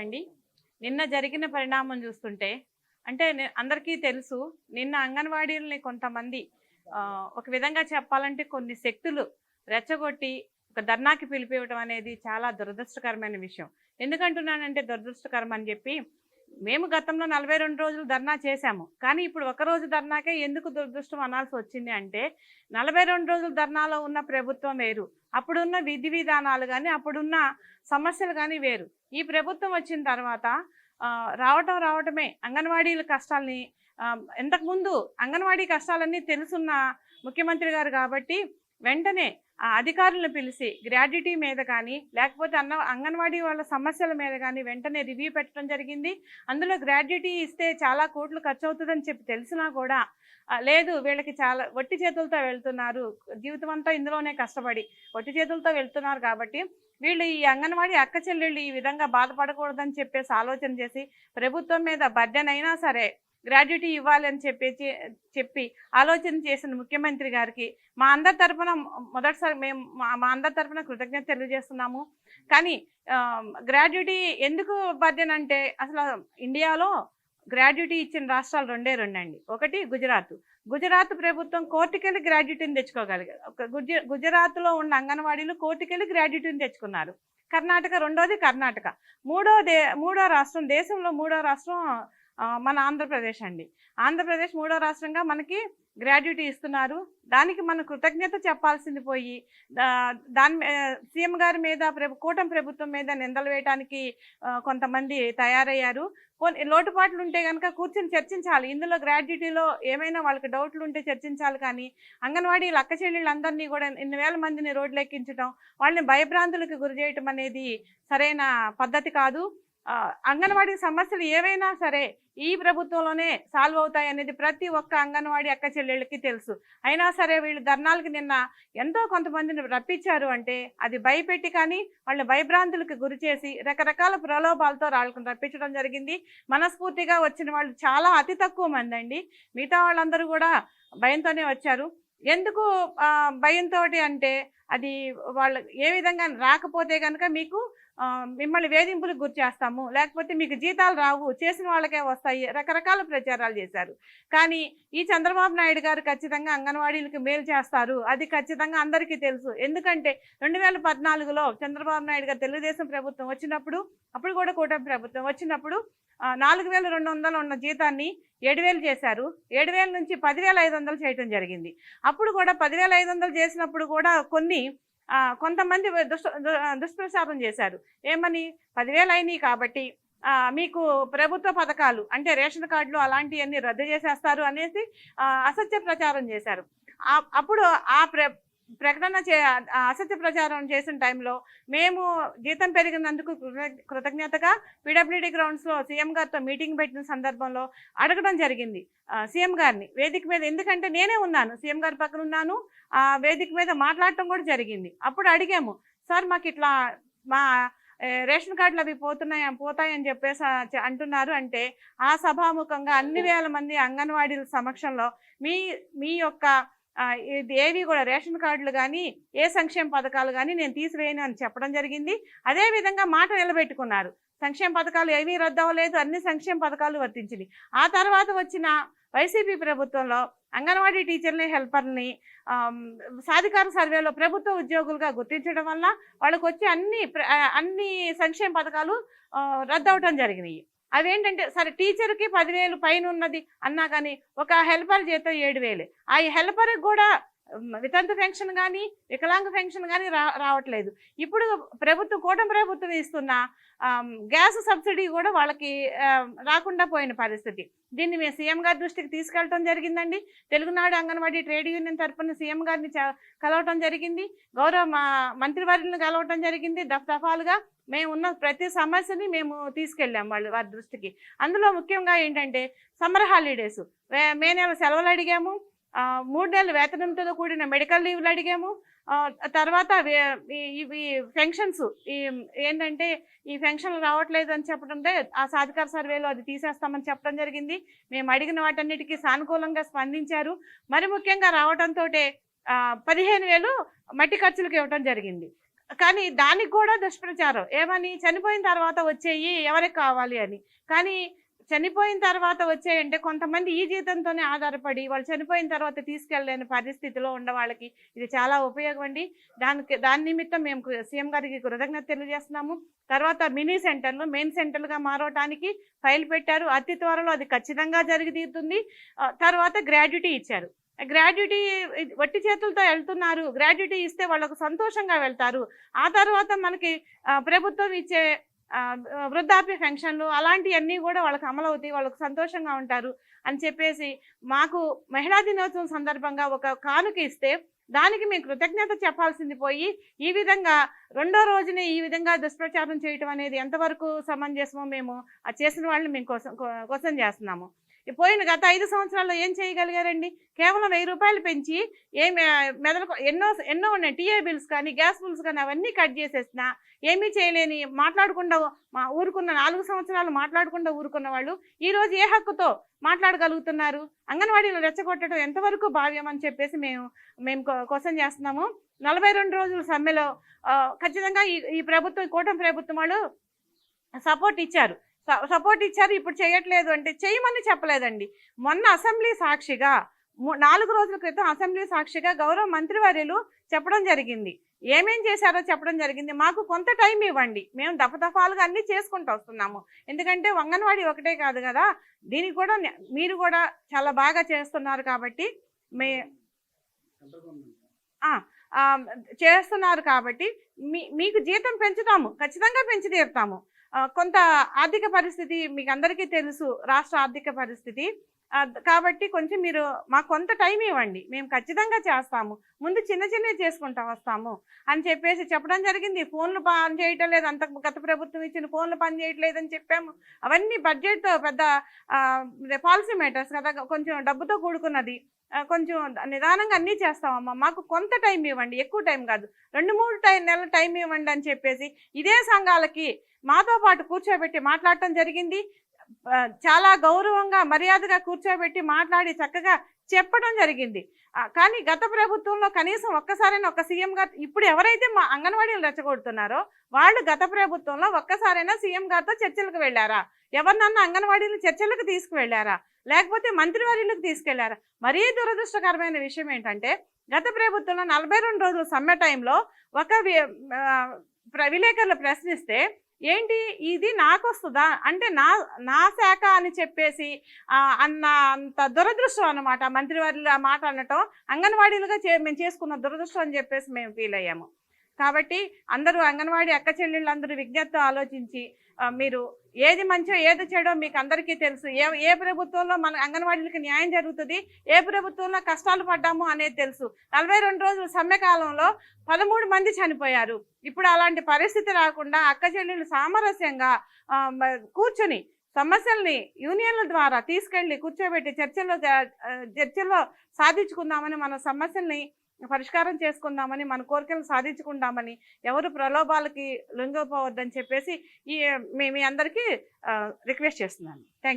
అండి నిన్న జరిగిన పరిణామం చూస్తుంటే అంటే అందరికీ తెలుసు నిన్న అంగన్వాడీలని కొంతమంది ఒక విధంగా చెప్పాలంటే కొన్ని శక్తులు రెచ్చగొట్టి ఒక ధర్నాకి పిలిపివ్వటం అనేది చాలా దురదృష్టకరమైన విషయం. ఎందుకంటున్నానంటే దురదృష్టకరం అని చెప్పి మేము గతంలో నలభై రెండు రోజులు ధర్నా చేశాము. కానీ ఇప్పుడు ఒకరోజు ధర్నాకే ఎందుకు దురదృష్టం అనాల్సి వచ్చింది అంటే నలభై రెండు రోజులు ధర్నాలో ఉన్న ప్రభుత్వం వేరు. అప్పుడున్న విధి విధానాలు కానీ అప్పుడున్న సమస్యలు కానీ వేరు. ఈ ప్రభుత్వం వచ్చిన తర్వాత రావటం రావటమే. అంగన్వాడీల కష్టాలని ఇంతకుముందు అంగన్వాడీ కష్టాలన్నీ తెలుసున్న ముఖ్యమంత్రి గారు కాబట్టి వెంటనే ఆ అధికారులను పిలిచి గ్రాడ్యుటీ మీద కానీ లేకపోతే అన్న అంగన్వాడీ వాళ్ళ సమస్యల మీద కానీ వెంటనే రివ్యూ పెట్టడం జరిగింది. అందులో గ్రాడ్యుటీ ఇస్తే చాలా కోట్లు ఖర్చు అవుతుందని చెప్పి తెలిసినా కూడా లేదు వీళ్ళకి చాలా వట్టి చేతులతో వెళ్తున్నారు. జీవితం అంతా ఇందులోనే కష్టపడి వట్టి చేతులతో వెళ్తున్నారు కాబట్టి వీళ్ళు ఈ అంగన్వాడీ అక్క చెల్లెళ్ళు ఈ విధంగా బాధపడకూడదని చెప్పేసి ఆలోచన చేసి ప్రభుత్వం మీద బర్డెన్ అయినా సరే గ్రాడ్యుటీ ఇవ్వాలని చెప్పేసి చెప్పి ఆలోచన చేసిన ముఖ్యమంత్రి గారికి మా అందరి తరపున మొదటిసారి మేము మా- మా అందరి తరపున కృతజ్ఞత తెలియజేస్తున్నాము. కానీ గ్రాడ్యుటీ ఎందుకు బాధ్యనంటే అసలు ఇండియాలో గ్రాడ్యుటీ ఇచ్చిన రాష్ట్రాలు రెండే రెండండి. ఒకటి గుజరాత్. గుజరాత్ ప్రభుత్వం కోర్టుకెళ్ళి గ్రాడ్యుటీని తెచ్చుకోగలిగారు గుజ గుజరాత్లో ఉన్న అంగన్వాడీలు కోర్టుకెళ్ళి గ్రాడ్యుటీని తెచ్చుకున్నారు. కర్ణాటక రెండోది కర్ణాటక. మూడో దే మూడో రాష్ట్రం దేశంలో మూడో రాష్ట్రం మన ఆంధ్రప్రదేశ్ అండి. ఆంధ్రప్రదేశ్ మూడో రాష్ట్రంగా మనకి గ్రాడ్యుటీ ఇస్తున్నారు. దానికి మనం కృతజ్ఞత చెప్పాల్సింది పోయి దాని సీఎం గారి మీద ప్రభు కూటమి ప్రభుత్వం మీద నిందలు వేయడానికి కొంతమంది తయారయ్యారు. కొన్ని లోటుపాట్లు ఉంటే కనుక కూర్చొని చర్చించాలి. ఇందులో గ్రాడ్యుటీలో ఏమైనా వాళ్ళకి డౌట్లు ఉంటే చర్చించాలి కానీ అంగన్వాడీ లక్క చెల్లెళ్ళందరినీ కూడా ఇన్ని వేల మందిని రోడ్లు ఎక్కించడం వాళ్ళని భయభ్రాంతులకు గురి చేయటం అనేది సరైన పద్ధతి కాదు. అంగన్వాడీ సమస్యలు ఏవైనా సరే ఈ ప్రభుత్వంలోనే సాల్వ్ అవుతాయి అనేది ప్రతి ఒక్క అంగన్వాడీ అక్క చెల్లెళ్ళకి తెలుసు. అయినా సరే వీళ్ళు ధర్నాలకు నిన్న ఎంతో కొంతమందిని రప్పించారు అంటే అది భయపెట్టి కానీ వాళ్ళ భయభ్రాంతులకు గురి చేసి రకరకాల ప్రలోభాలతో వాళ్ళని రప్పించడం జరిగింది. మనస్ఫూర్తిగా వచ్చిన వాళ్ళు చాలా అతి తక్కువ మంది అండి. మిగతా వాళ్ళందరూ కూడా భయంతోనే వచ్చారు. ఎందుకు భయంతో అంటే అది వాళ్ళు ఏ విధంగా రాకపోతే కనుక మీకు మిమ్మల్ని వేధింపులకు గురి చేస్తాము. లేకపోతే మీకు జీతాలు రావు. చేసిన వాళ్ళకే వస్తాయి. రకరకాల ప్రచారాలు చేశారు. కానీ ఈ చంద్రబాబు నాయుడు గారు ఖచ్చితంగా అంగన్వాడీలకు మేలు చేస్తారు. అది ఖచ్చితంగా అందరికీ తెలుసు. ఎందుకంటే రెండు వేల పద్నాలుగులో చంద్రబాబు నాయుడు గారు తెలుగుదేశం ప్రభుత్వం వచ్చినప్పుడు అప్పుడు కూడా కూటమి ప్రభుత్వం వచ్చినప్పుడు నాలుగు వేల రెండు వందలు ఉన్న జీతాన్ని ఏడు వేలు చేశారు. ఏడు వేల నుంచి పదివేల ఐదు వందలు చేయటం జరిగింది. అప్పుడు కూడా పదివేల ఐదు వందలు చేసినప్పుడు కూడా కొన్ని కొంతమంది దుష్ట దుష్ప్రచారం చేశారు. ఏమని? పదివేలు అయినాయి కాబట్టి మీకు ప్రభుత్వ పథకాలు అంటే రేషన్ కార్డులు అలాంటివన్నీ రద్దు చేసేస్తారు అనేసి అసత్య ప్రచారం చేశారు. అప్పుడు ఆ ప్ర ప్రకటన చే అసత్య ప్రచారం చేసిన టైంలో మేము జీతం పెరిగినందుకు కృత- కృతజ్ఞతగా పీడబ్ల్యూడీ గ్రౌండ్స్లో సీఎం గారితో మీటింగ్ పెట్టిన సందర్భంలో అడగడం జరిగింది. సీఎం గారిని వేదిక మీద ఎందుకంటే నేనే ఉన్నాను సీఎం గారి పక్కన ఉన్నాను ఆ వేదిక మీద మాట్లాడటం కూడా జరిగింది. అప్పుడు అడిగాము సార్ మాకు ఇట్లా మా రేషన్ కార్డులు అవి పోతున్నాయి పోతాయని చెప్పేసి అంటున్నారు అంటే ఆ సభాముఖంగా అన్ని వేల మంది అంగన్వాడీల సమక్షంలో మీ మీ యొక్క ఇది ఏవి కూడా రేషన్ కార్డులు కానీ ఏ సంక్షేమ పథకాలు కానీ నేను తీసివేయను అని చెప్పడం జరిగింది. అదే విధంగా మాట నిలబెట్టుకున్నారు. సంక్షేమ పథకాలు ఏమీ రద్దు అవ్వలేదు అన్ని సంక్షేమ పథకాలు వర్తించింది ఆ తర్వాత వచ్చిన వైసీపీ ప్రభుత్వంలో అంగన్వాడీ టీచర్ని హెల్పర్ని సాధికార సర్వేలో ప్రభుత్వ ఉద్యోగులుగా గుర్తించడం వల్ల వాళ్ళకు వచ్చే అన్ని ప్ర- అన్ని సంక్షేమ పథకాలు రద్దవటం రద్దు అవటం జరిగినాయి. అవేంటంటే సరే టీచర్కి పదివేలు పైన ఉన్నది అన్నా కానీ ఒక హెల్పర్ జీతం ఏడు వేలే ఆ హెల్పర్కి కూడా వితంతు పెన్షన్ కానీ వికలాంగ పెన్షన్ కానీ రా రావట్లేదు. ఇప్పుడు ప్రభుత్వం కూటమి ప్రభుత్వం ఇస్తున్న గ్యాస్ సబ్సిడీ కూడా వాళ్ళకి రాకుండా పోయిన పరిస్థితి. దీన్ని మేము సీఎం గారి దృష్టికి తీసుకెళ్ళటం జరిగిందండి. తెలుగునాడు అంగన్వాడీ ట్రేడ్ యూనియన్ తరపున సీఎం గారిని కలవటం జరిగింది. గౌరవ మంత్రివర్యులను కలవటం జరిగింది దఫ దఫాలుగా. మేము ఉన్న ప్రతి సమస్యని మేము తీసుకెళ్ళాం వాళ్ళు వారి దృష్టికి. అందులో ముఖ్యంగా ఏంటంటే సమ్మర్ హాలిడేస్. మే నెల సెలవులు అడిగాము. మూడు నెలల వేతనంతో కూడిన మెడికల్ లీవ్లు అడిగాము. తర్వాత ఈ- ఇవి ఫెన్షన్స్ ఈ ఏంటంటే ఈ ఫెన్షన్లు రావట్లేదు అని చెప్పడంతో ఆ సాధికార సర్వేలో అది తీసేస్తామని చెప్పడం జరిగింది. మేము అడిగిన వాటన్నిటికీ సానుకూలంగా స్పందించారు. మరి ముఖ్యంగా రావడంతో పదిహేను వేలు మట్టి ఖర్చులకు ఇవ్వటం జరిగింది. కానీ దానికి కూడా దుష్ప్రచారం. ఏమని? చనిపోయిన తర్వాత వచ్చేయి ఎవరికి కావాలి అని. కానీ చనిపోయిన తర్వాత వచ్చేయంటే కొంతమంది ఈ జీతంతోనే ఆధారపడి వాళ్ళు చనిపోయిన తర్వాత తీసుకెళ్ళలేని పరిస్థితిలో ఉన్న వాళ్ళకి ఇది చాలా ఉపయోగం అండి. దానికి దాని నిమిత్తం మేము సీఎం గారికి కృతజ్ఞత తెలియజేస్తున్నాము. తర్వాత మినీ సెంటర్లు మెయిన్ సెంటర్లుగా మారవటానికి ఫైల్ పెట్టారు. అతి త్వరలో అది ఖచ్చితంగా జరిగి తీరుతుంది. తర్వాత గ్రాడ్యుటీ ఇచ్చారు. గ్రాడ్యుటీ వట్టి చేతులతో వెళ్తున్నారు. గ్రాడ్యుటీ ఇస్తే వాళ్ళకు సంతోషంగా వెళ్తారు. ఆ తర్వాత మనకి ప్రభుత్వం ఇచ్చే వృద్ధాప్య పెన్షన్లు అలాంటివన్నీ కూడా వాళ్ళకి అమలవుతాయి. వాళ్ళకు సంతోషంగా ఉంటారు అని చెప్పేసి మాకు మహిళా దినోత్సవం సందర్భంగా ఒక కానుక ఇస్తే దానికి మేము కృతజ్ఞత చెప్పాల్సింది పోయి ఈ విధంగా రెండో రోజునే ఈ విధంగా దుష్ప్రచారం చేయటం అనేది ఎంతవరకు సమంజసమో మేము ఆ చేసిన వాళ్ళని మేము కోసం కోసం చేస్తున్నాము. పోయిన గత ఐదు సంవత్సరాల్లో ఏం చేయగలిగారండి? కేవలం వెయ్యి రూపాయలు పెంచి ఏం మెదలకు ఎన్నో ఎన్నో ఉన్నాయి. టీఏ బిల్స్ కానీ గ్యాస్ బిల్స్ కానీ అవన్నీ కట్ చేసేసిన ఏమీ చేయలేని మాట్లాడకుండా మా ఊరుకున్న నాలుగు సంవత్సరాలు మాట్లాడకుండా ఊరుకున్న వాళ్ళు ఈరోజు ఏ హక్కుతో మాట్లాడగలుగుతున్నారు? అంగన్వాడీలు రెచ్చగొట్టడం ఎంతవరకు భావ్యం అని చెప్పేసి మేము మేము క్వశ్చన్ చేస్తున్నాము. నలభై రెండు రోజుల సమ్మెలో ఖచ్చితంగా ఈ ఈ ప్రభుత్వం కూటమి ప్రభుత్వం వాళ్ళు సపోర్ట్ ఇచ్చారు. సపోర్ట్ ఇచ్చారు ఇప్పుడు చేయట్లేదు అంటే చేయమని చెప్పలేదండి. మొన్న అసెంబ్లీ సాక్షిగా నాలుగు రోజుల క్రితం అసెంబ్లీ సాక్షిగా గౌరవ మంత్రివర్యులు చెప్పడం జరిగింది. ఏమేం చేశారో చెప్పడం జరిగింది. మాకు కొంత టైం ఇవ్వండి. మేము దఫదఫాలుగా అన్ని చేసుకుంటూ వస్తున్నాము. ఎందుకంటే వంగన్వాడి ఒకటే కాదు కదా. దీనికి కూడా మీరు కూడా చాలా బాగా చేస్తున్నారు కాబట్టి మే చేస్తున్నారు కాబట్టి మీ మీకు జీతం పెంచుతాము. ఖచ్చితంగా పెంచి తీరుతాము. కొంత ఆర్థిక పరిస్థితి మీకు అందరికీ తెలుసు రాష్ట్ర ఆర్థిక పరిస్థితి. కాబట్టి కొంచెం మీరు మాకు కొంత టైం ఇవ్వండి. మేము ఖచ్చితంగా చేస్తాము. ముందు చిన్న చిన్నవి చేసుకుంటా వస్తాము అని చెప్పేసి చెప్పడం జరిగింది. ఫోన్లు పని చేయటం లేదు. అంత గత ప్రభుత్వం ఇచ్చిన ఫోన్లు పనిచేయట్లేదని చెప్పాము. అవన్నీ బడ్జెట్ పెద్ద పాలసీ మేటర్స్ కదా కొంచెం డబ్బుతో కూడుకున్నది. కొంచెం నిదానంగా అన్నీ చేస్తామమ్మా మాకు కొంత టైం ఇవ్వండి. ఎక్కువ టైం కాదు. రెండు మూడు టైం నెలల టైం ఇవ్వండి అని చెప్పేసి ఇదే సంఘాలకి మాతో పాటు కూర్చోబెట్టి మాట్లాడటం జరిగింది. చాలా గౌరవంగా మర్యాదగా కూర్చోబెట్టి మాట్లాడి చక్కగా చెప్పడం జరిగింది. కానీ గత ప్రభుత్వంలో కనీసం ఒక్కసారైనా ఒక సీఎం గారు ఇప్పుడు ఎవరైతే మా అంగన్వాడీలు రెచ్చగొడుతున్నారో వాళ్ళు గత ప్రభుత్వంలో ఒక్కసారైనా సీఎం గారితో చర్చలకు వెళ్ళారా? ఎవరినన్నా అంగన్వాడీలు చర్చలకు తీసుకువెళ్ళారా? లేకపోతే మంత్రివర్యులకు తీసుకెళ్ళారా? మరీ దురదృష్టకరమైన విషయం ఏంటంటే గత ప్రభుత్వంలో నలభై రెండు రోజుల సమ్మె టైంలో ఒక ప్ర- విలేకరులు ప్రశ్నిస్తే ఏంటి? ఇది నాకు వస్తుందా అంటే నా నా శాఖ అని చెప్పేసి అన్న అంత దురదృష్టం అనమాట మంత్రివర్యులు ఆ మాట అనటం అంగన్వాడీలుగా చే మేము చేసుకున్న దురదృష్టం అని చెప్పేసి మేము ఫీల్ అయ్యాము. కాబట్టి అందరూ అంగన్వాడీ అక్క చెల్లెళ్ళు అందరూ విజ్ఞప్తి ఆలోచించి మీరు ఏది మంచో ఏది చెడో మీకు అందరికీ తెలుసు. ఏ ఏ ప్రభుత్వంలో మన అంగన్వాడీలకు న్యాయం జరుగుతుంది ఏ ప్రభుత్వంలో కష్టాలు పడ్డాము అనేది తెలుసు. నలభై రెండు రోజుల సమ్మెకాలంలో పదమూడు మంది చనిపోయారు. ఇప్పుడు అలాంటి పరిస్థితి రాకుండా అక్క చెల్లెళ్ళు సామరస్యంగా కూర్చొని సమస్యల్ని యూనియన్ల ద్వారా తీసుకెళ్ళి కూర్చోబెట్టి చర్చల్లో చర్చల్లో సాధించుకుందామని మన సమస్యల్ని పరిష్కారం చేసుకుందామని మన కోరికలు సాధించుకుందామని ఎవరు ప్రలోభాలకి లొంగిపోవద్దని చెప్పేసి ఈ మీ అందరికీ రిక్వెస్ట్ చేస్తున్నాను. థ్యాంక్